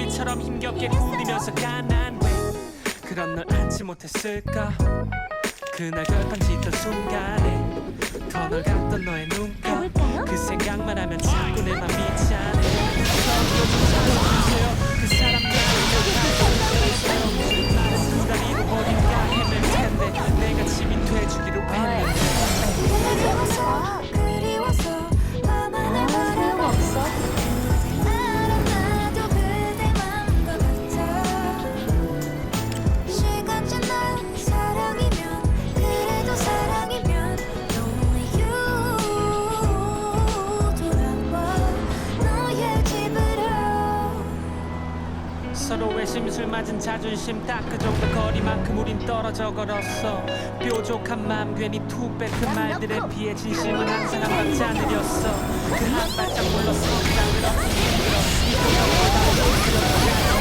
우리처럼 힘겹게 꾸리면서 가난 왜 그런 널 안지 못했을까? 그날 결판 짓던 순간에 더널 같던 너의 눈가? 그 생각만 하면 자꾸 내 맘이 서로의 심술 맞은 자존심 딱 그 정도 거리만큼 우린 떨어져 걸었어. 뾰족한 맘 괜히 투 뱉은 말들에 비해 진심은 항상 한 발짝 느렸어. 그 한 발짝 물러서 땅을 엎고 이렇게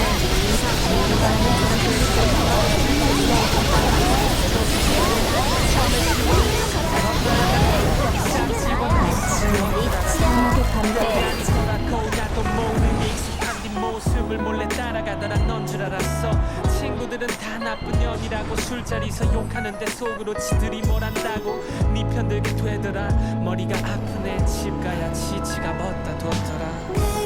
친구들은 다 나쁜 년이라고 술자리에서 욕하는데 속으로 지들이 뭘 안다고. 네 편 들게 되더라. 머리가 아프네. 집 가야 지치가 벗다 뒀더라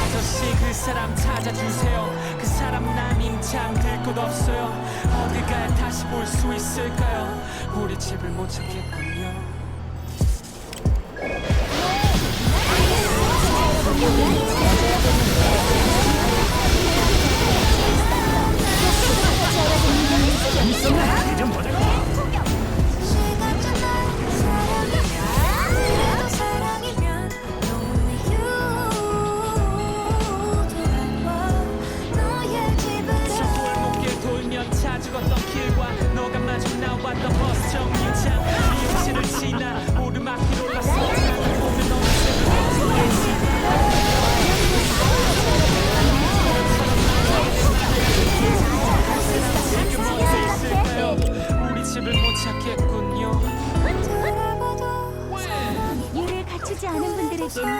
아저씨 그 사람 찾아주세요. 그 사람 남인 잠들곳 없어요. 어딜 가야 다시 볼 수 있을까요? 우리 집을 못 찾겠군요 너가 마주 나왔던 버스 정류장 미용실을 지나 오르막길 올라서 나를 보면 너무 우리 집을 못 찾겠군요. 않은 분들에게